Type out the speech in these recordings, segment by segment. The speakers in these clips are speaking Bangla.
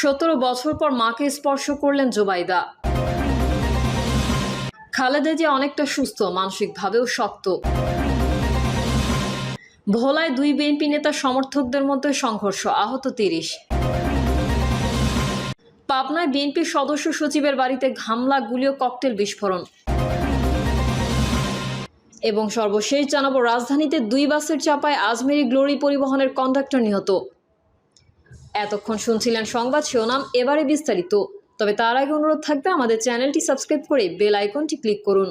সতেরো বছর পর মাকে স্পর্শ করলেন জোবাইদা। খালেদা যে অনেকটা সুস্থ, মানসিকভাবেও শক্ত। ভোলায় দুই বিএনপি নেতার সমর্থকদের মধ্যে সংঘর্ষ, আহত তিরিশ। পাবনায় বিএনপির সদস্য সচিবের বাড়িতে হামলা গুলিও ককটেল বিস্ফোরণ। এবং সর্বশেষ জানাব, রাজধানীতে দুই বাসের চাপায় আজমেরি গ্লোরি পরিবহনের কন্ডাক্টর নিহত। এতক্ষণ শুনছিলেন সংবাদ শিরোনাম, এবারে বিস্তারিত। তবে তার আগে অনুরোধ থাকবে আমাদের চ্যানেলটি সাবস্ক্রাইব করে বেল আইকনটি ক্লিক করুন।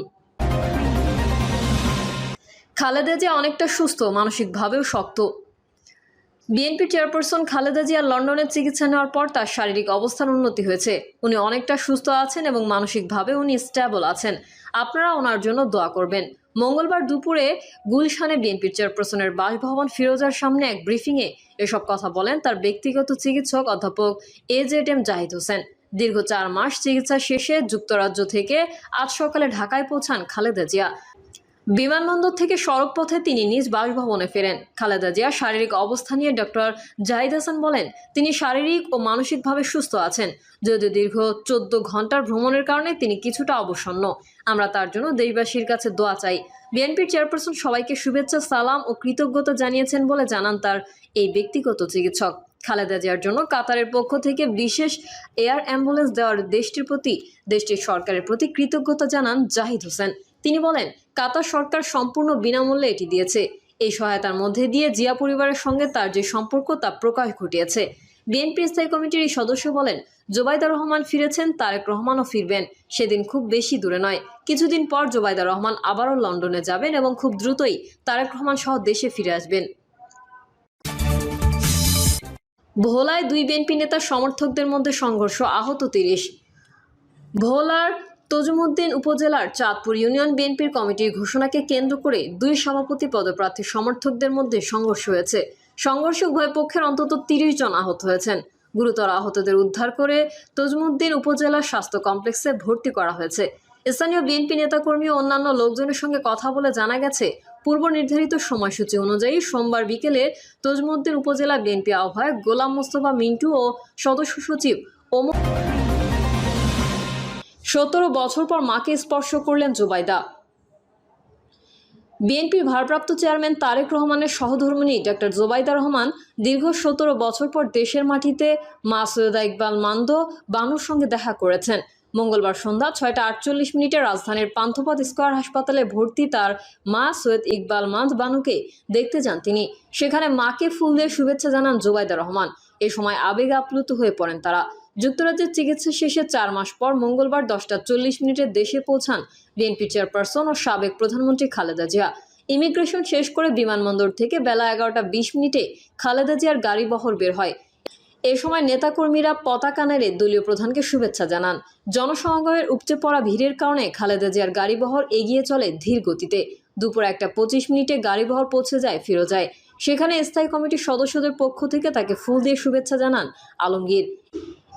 খালেদা যে অনেকটা সুস্থ, মানসিকভাবেও শক্ত। বিএনপি চেয়ারপারসন খালেদা জিয়া লন্ডনে চিকিৎসা নেওয়ার পর তার শারীরিক অবস্থার উন্নতি হয়েছে। উনি অনেকটা সুস্থ আছেন এবং মানসিকভাবে উনি স্ট্যাবল আছেন। আপনারা ওনার জন্য দোয়া করবেন। মঙ্গলবার দুপুরে গুলশানে বিএনপির চেয়ারপারসনের বাসভবন ফিরোজার সামনে এক ব্রিফিংয়ে এসব কথা বলেন তার ব্যক্তিগত চিকিৎসক অধ্যাপক A Z M Zahid Hossain. দীর্ঘ চার মাস চিকিৎসা শেষে যুক্তরাজ্য থেকে আজ সকালে ঢাকায় পৌঁছান খালেদা জিয়া। বিমানবন্দর থেকে সড়ক পথে তিনি নিজ বাসভবনে ফেরেন। খালেদা জিয়া শারীরিক অবস্থা নিয়ে ডক্টর জাহিদ হাসান বলেন, তিনি শারীরিক ও মানসিকভাবে সুস্থ আছেন। যদিও দীর্ঘ চোদ্দ ঘণ্টার ভ্রমণের কারণে তিনি কিছুটা অবসন্ন। আমরা তার জন্য দেশবাসীর কাছে দোয়া চাই। বিএনপির চেয়ারপারসন সবাইকে শুভেচ্ছা, সালাম ও কৃতজ্ঞতা জানিয়েছেন বলে জানান তার এই ব্যক্তিগত চিকিৎসক। খালেদা জিয়ার জন্য কাতারের পক্ষ থেকে বিশেষ এয়ার অ্যাম্বুলেন্স দেওয়ার দেশটির প্রতি, দেশটির সরকারের প্রতি কৃতজ্ঞতা জানান জাহিদ হোসেন। তিনি বলেন, কাতার সরকার সম্পূর্ণ বিনামূল্যে এটি দিয়েছে। এই সহায়তার মধ্যে দিয়ে জিয়া পরিবারের সঙ্গে তার যে সম্পর্ক তা প্রকাশ ঘটিয়েছে। বিএনপি স্থায়ী কমিটির এই সদস্য বলেন, জোবাইদা রহমান ফিরেছেন, তারেক রহমানও ফিরবেন। সেদিন খুব বেশি দূরে নয়। কিছুদিন পর জোবাইদা রহমান আবারও লন্ডনে যাবেন এবং খুব দ্রুতই তারেক রহমান সহ দেশে ফিরে আসবেন। ভোলায় দুই বিএনপি নেতার সমর্থকদের মধ্যে সংঘর্ষ, আহত তিরিশ। ভোলার তজুমুদ্দিন উপজেলার চাঁদপুর ইউনিয়ন বিএনপির কমিটির ঘোষণাকে কেন্দ্র করে দুই সভাপতি পদপ্রার্থী সমর্থকদের মধ্যে সংঘর্ষ হয়েছে। সংঘর্ষে উভয় পক্ষের অন্তত তিরিশ জন আহত হয়েছেন। গুরুতর আহতদের উদ্ধার করে তজমুদ্দিন উপজেলা স্বাস্থ্য কমপ্লেক্সে ভর্তি করা হয়েছে। স্থানীয় বিএনপি নেতাকর্মী ও অন্যান্য লোকজনের সঙ্গে কথা বলে জানা গেছে, পূর্ব নির্ধারিত সময়সূচি অনুযায়ী সোমবার বিকেলে তজমুদ্দিন উপজেলা বিএনপি আহ্বায়ক গোলাম মোস্তফা মিন্টু ও সদস্য সচিব ওমর সতেরো বছর পর মাকে স্পর্শ করলেন জুবাইদা। বিএনপির ভারপ্রাপ্ত চেয়ারম্যান তারেক রহমানের সহধর্মিণী ডক্টর জোবাইদা রহমান দীর্ঘ সতেরো বছর পর দেশের মাটিতে মা সৈয়দা ইকবাল মান্দ বানুর সঙ্গে দেখা করেছেন। মঙ্গলবার সন্ধ্যা ছয়টা আটচল্লিশ মিনিটে রাজধানীর পান্থপথ স্কোয়ার হাসপাতালে ভর্তি তার মা সৈয়দ ইকবাল মান্দ বানুকে দেখতে যান তিনি। সেখানে মাকে ফুল দিয়ে শুভেচ্ছা জানান জোবাইদা রহমান। এ সময় আবেগ আপ্লুত হয়ে পড়েন তারা। যুক্তরাজ্যের চিকিৎসা শেষে চার মাস পর মঙ্গলবার দশটা চল্লিশ মিনিটে দেশে পৌঁছান বিএনপি চেয়ারপারসন ও সাবেক প্রধানমন্ত্রী খালেদা জিয়া। ইমিগ্রেশন শেষ করে বিমানবন্দর থেকে বেলা এগারোটা বিশ মিনিটে খালেদা জিয়ার গাড়ি বহর বের হয়। এ সময় নেতাকর্মীরা পতাকা নেড়ে দলীয় প্রধানকে শুভেচ্ছা জানান। জনসমাগমের উপচে পড়া ভিড়ের কারণে খালেদা জিয়ার গাড়িবহর এগিয়ে চলে ধীর গতিতে। দুপুর একটা পঁচিশ মিনিটে গাড়িবহর পৌঁছে যায় ফিরোজায় সেখানে স্থায়ী কমিটির সদস্যদের পক্ষ থেকে তাকে ফুল দিয়ে শুভেচ্ছা জানান আলমগীর।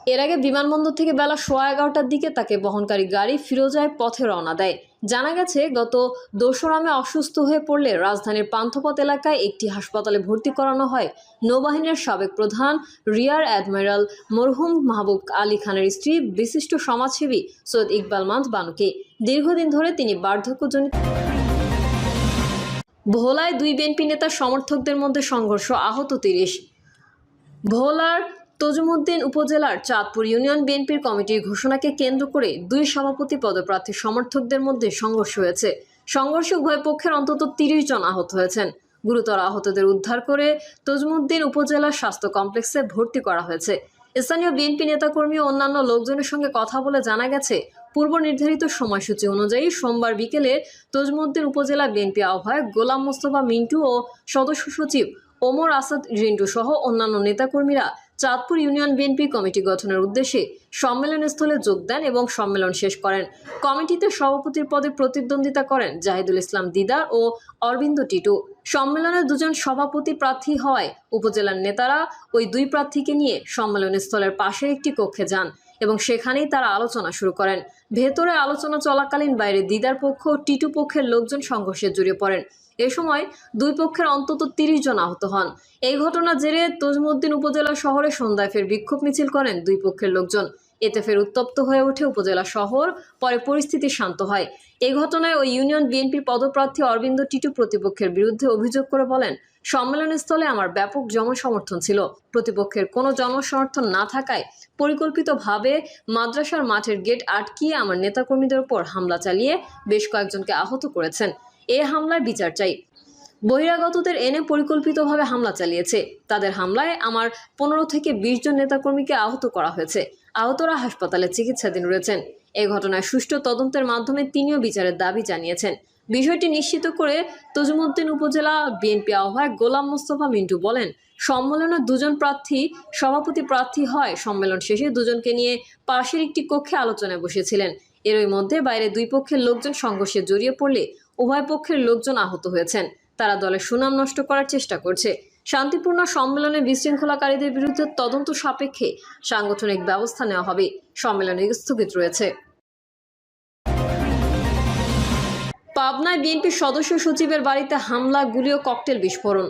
এর আগে বিমানবন্দর থেকে বেলা সোয়া এগারোটার দিকে তাকে বহনকারী গাড়ি ফিরোজায় পথে রওনা দেয়। জানা গেছে, গত দোসরামে অসুস্থ হয়ে পড়লে রাজধানীর পান্থপথ এলাকায় একটি হাসপাতালে ভর্তি করানো হয়। নৌবাহিনীর সাবেক প্রধান রিয়ার অ্যাডমিরাল মরহুম মাহবুব আলী খানের স্ত্রী, বিশিষ্ট সমাজসেবী সৈয়দ ইকবাল মান্দ বানুকে দীর্ঘদিন ধরে তিনি বার্ধক্যজনিত ভোলায় দুই বিএনপি নেতার সমর্থকদের মধ্যে সংঘর্ষ, আহত তিরিশ। ভোলার তজুমুদ্দিন উপজেলার চাঁদপুর ইউনিয়ন বিএনপির কমিটির ঘোষণাকে কেন্দ্র করে দুই সভাপতি পদপ্রার্থী সমর্থকদের মধ্যে সংঘর্ষ হয়েছে। সংঘর্ষে উভয় পক্ষের অন্তত তিরিশ জন আহত হয়েছেন। গুরুতর আহতদের উদ্ধার করে তজমুদ্দিন উপজেলা স্বাস্থ্য কমপ্লেক্সে ভর্তি করা হয়েছে। স্থানীয় বিএনপি নেতাকর্মী ও অন্যান্য লোকজনের সঙ্গে কথা বলে জানা গেছে, পূর্ব নির্ধারিত সময়সূচি অনুযায়ী সোমবার বিকেলে তজমুদ্দিন উপজেলা বিএনপি আহ্বায়ক গোলাম মোস্তফা মিন্টু ও সদস্য সচিব ওমর আসাদ রিন্টু সহ অন্যান্য নেতাকর্মীরা চাঁদপুর ইউনিয়ন বিএনপি কমিটি গঠনের উদ্দেশ্যে সম্মেলনস্থলে যোগ দেন এবং সম্মেলন শেষ করেন। কমিটিতে সভাপতির পদে প্রতিদ্বন্দ্বিতা করেন জাহিদুল ইসলাম দিদার ও অরবিন্দ টিটু। সম্মেলনে দুজন সভাপতি প্রার্থী হওয়ায় উপজেলার নেতারা ওই দুই প্রার্থীকে নিয়ে সম্মেলনস্থলের পাশের একটি কক্ষে যান এবং সেখানেই তারা আলোচনা শুরু করেন। ভেতরে আলোচনা চলাকালীন বাইরে দিদার পক্ষ ও টিটু পক্ষের লোকজন সংঘর্ষে জড়িয়ে পড়েন। এ সময় দুই পক্ষের অন্তত তিরিশ জন আহত হন। এই ঘটনার জেরে তজমুদ্দিন উপজেলা শহরে সন্ধ্যায় ফের বিক্ষোভ মিছিল করেন দুই পক্ষের লোকজন। এতে ফের উত্তপ্ত হয়ে ওঠে উপজেলা শহর, পরে পরিস্থিতি শান্ত হয়। এই ঘটনায় ওই ইউনিয়ন বিএনপির পদপ্রার্থী অরবিন্দ টিটু প্রতিপক্ষের বিরুদ্ধে অভিযোগ করে বলেন, সম্মেলনস্থলে আমার ব্যাপক জনসমর্থন ছিল। প্রতিপক্ষের কোনো জনসমর্থন না থাকায় পরিকল্পিতভাবে মাদ্রাসার মাঠের গেট আটকিয়ে আমার নেতাকর্মীদের ওপর হামলা চালিয়ে বেশ কয়েকজনকে আহত করেছেন। এ হামলায় বিচার চাই। বহিরাগতদের এনে পরিকল্পিতভাবে হামলা চালিয়েছে। তাদের হামলায় আমার পনেরো থেকে বিশ জন নেতাকর্মীকে আহত করা হয়েছে। আহতরা হাসপাতালে চিকিৎসাধীন রয়েছেন। এ ঘটনায় সুষ্ঠু তদন্তের মাধ্যমে তিনিও বিচারের দাবি জানিয়েছেন। বিষয়টি নিশ্চিত করে তজুমুদ্দিন উপজেলা বিএনপি আহ্বায়ক গোলাম মোস্তফা মিন্টু বলেন, সম্মেলনে দুজন প্রার্থী, সভাপতি প্রার্থী হয়। সম্মেলন শেষে দুজনকে নিয়ে পাশের একটি কক্ষে আলোচনায় বসেছিলেন। এরই মধ্যে বাইরে দুই পক্ষের লোকজন সংঘর্ষে জড়িয়ে পড়লে উভয় পক্ষের লোকজন আহত হয়েছেন। তারা দলের সুনাম নষ্ট করার চেষ্টা করছে। শান্তিপূর্ণ সম্মেলনে বিশৃঙ্খলাকারীদের বিরুদ্ধে তদন্ত সাপেক্ষে সাংগঠনিক ব্যবস্থা নেওয়া হবে। সম্মেলনে স্থগিত রয়েছে। পাবনায় বিএনপির সদস্য সচিবের বাড়িতে হামলা, গুলি ও ককটেল বিস্ফোরণ।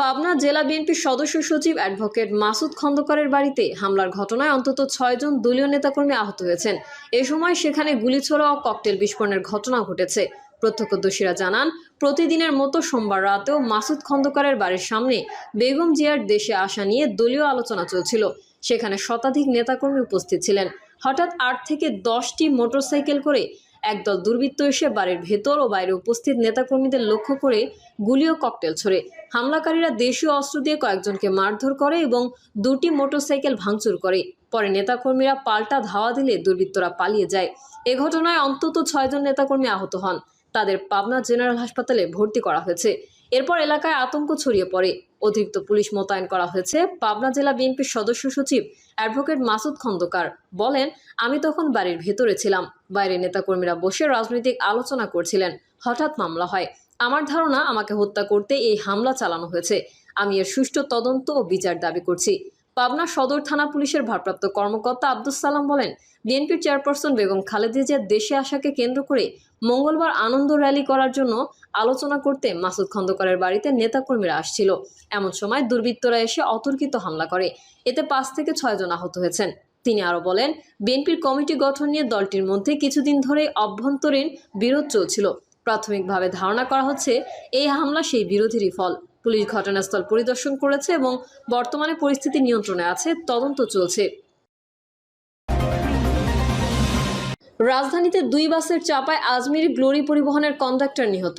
পাবনা জেলা বিএনপির সদস্য সচিব অ্যাডভোকেট মাসুদ খন্দকারের বাড়িতে হামলার ঘটনায় অন্তত ছয়জন দলীয় নেতাকর্মী আহত হয়েছেন। এ সময় সেখানে গুলিছোড়া ও ককটেল বিস্ফোরণের ঘটনা ঘটেছে। প্রত্যক্ষদর্শীরা জানান, প্রতিদিনের মতো সোমবার রাতেও মাসুদ খন্দকারের বাড়ির সামনে বেগম জিয়ার দেশে আসা নিয়ে দলীয় আলোচনা চলছিল। সেখানে শতাধিক নেতাকর্মী উপস্থিত ছিলেন। হঠাৎ আট থেকে দশটি মোটরসাইকেল করে একদল দুর্বৃত্ত এসে বাড়ির ভেতর ও বাইরে উপস্থিত নেতাকর্মীদের লক্ষ্য করে গুলি ও ককটেল ছোড়ে। হামলাকারীরা দেশীয় অস্ত্র দিয়ে কয়েকজনকে মারধর করে এবং দুটি মোটরসাইকেল ভাঙচুর করে। পরে নেতাকর্মীরা পাল্টা ধাওয়া দিলে দুর্বৃত্তরা পালিয়ে যায়। এ ঘটনায় অন্তত ছয়জন নেতাকর্মী আহত হন। তাদের পাবনা জেনারেল হাসপাতালে ভর্তি করা হয়েছে। এরপর এলাকায় আতঙ্ক ছড়িয়ে পড়ে। অতিরিক্ত পুলিশ মোতায়েন করা হয়েছে। পাবনা জেলা বিএনপির সদস্য সচিব অ্যাডভোকেট মাসুদ খন্দকার বলেন, আমি তখন বাড়ির ভেতরে ছিলাম। বাইরে নেতাকর্মীরা বসে রাজনৈতিক আলোচনা করছিলেন। হঠাৎ মামলা হয়। আমার ধারণা, আমাকে হত্যা করতে এই হামলা চালানো হয়েছে। আমি এর সুষ্ঠু তদন্ত ও বিচার দাবি করছি। পাবনা সদর থানা পুলিশের ভারপ্রাপ্ত কর্মকর্তা আব্দুস সালাম বলেন, বিএনপির চেয়ারপারসন বেগম খালেদা জিয়ার দেশে আসাকে কেন্দ্র করে মঙ্গলবার আনন্দ র্যালি করার জন্য আলোচনা করতে মাসুদ খন্দকারের বাড়িতে নেতাকর্মীরা আসছিল। এমন সময় দুর্বৃত্তরা এসে অতর্কিত হামলা করে। এতে পাঁচ থেকে ছয়জন আহত হয়েছেন। তিনি আরও বলেন, বিএনপির কমিটি গঠন নিয়ে দলটির মধ্যে কিছুদিন ধরেই অভ্যন্তরীণ বিরোধ চলছিল। প্রাথমিকভাবে ধারণা করা হচ্ছে, এই হামলা সেই বিরোধেরই ফল। পুলিশ ঘটনাস্থল পরিদর্শন করেছে এবং বর্তমানে পরিস্থিতি নিয়ন্ত্রণে আছে, তদন্ত চলছে। রাজধানীতে দুই বাসের চাপায় আজমিরি গ্লোরি পরিবহনের কন্ডাক্টর নিহত।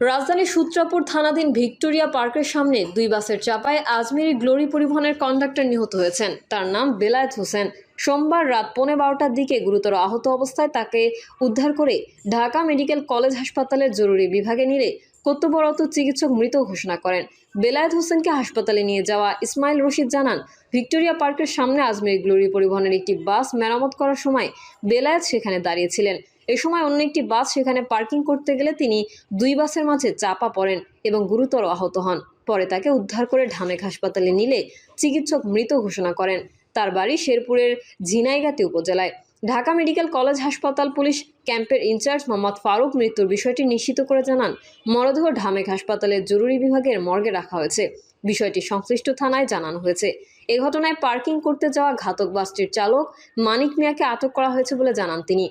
রাজধানীর সূত্রাপুর থানাধীন ভিক্টোরিয়া পার্কের সামনে দুই বাসের চাপায় আজমিরি গ্লোরি পরিবহনের কন্ডাক্টর নিহত হয়েছেন। তার নাম বেলায়েত হোসেন। সোমবার রাত পৌনে বারোটার দিকে গুরুতর আহত অবস্থায় তাকে উদ্ধার করে ঢাকা মেডিকেল কলেজ হাসপাতালের জরুরি বিভাগে নিলে কর্তব্যরত চিকিৎসক মৃত ঘোষণা করেন। বেলায়েত হোসেনকে হাসপাতালে নিয়ে যাওয়া ইসমাইল রশিদ জানান, ভিক্টোরিয়া পার্কের সামনে আজমির গ্লোরি পরিবহনের একটি বাস মেরামত করার সময় বেলায়েত সেখানে দাঁড়িয়েছিলেন। এ সময় অন্য একটি বাস সেখানে পার্কিং করতে গেলে তিনি দুই বাসের মাঝে চাপা পড়েন এবং গুরুতর আহত হন। পরে তাকে উদ্ধার করে ঢামেক হাসপাতালে নিলে চিকিৎসক মৃত ঘোষণা করেন। তার বাড়ি শেরপুরের ঝিনাইগাতি উপজেলায়। ঢাকা মেডিকেল কলেজ হাসপাতাল পুলিশ ক্যাম্পের ইনচার্জ মোহাম্মদ ফারুক মৃত্যুর বিষয়টি নিশ্চিত করে জানান, মরদেহ ঢামেক হাসপাতালের জরুরি বিভাগের মর্গে রাখা হয়েছে। বিষয়টি সংশ্লিষ্ট থানায় জানানো হয়েছে। এ ঘটনায় পার্কিং করতে যাওয়া ঘাতক বাসটির চালক মানিক মিয়াকে আটক করা হয়েছে বলে জানান তিনি।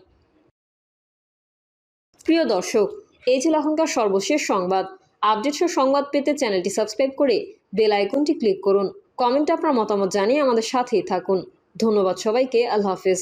প্রিয় দর্শক, এই ছিল এখনকার সর্বশেষ সংবাদ। আপডেটসহ সংবাদ পেতে চ্যানেলটি সাবস্ক্রাইব করে বেল আইকনটি ক্লিক করুন। কমেন্টে আপনার মতামত জানিয়ে আমাদের সাথেই থাকুন। ধন্যবাদ সবাইকে, আল্লাহ হাফেজ।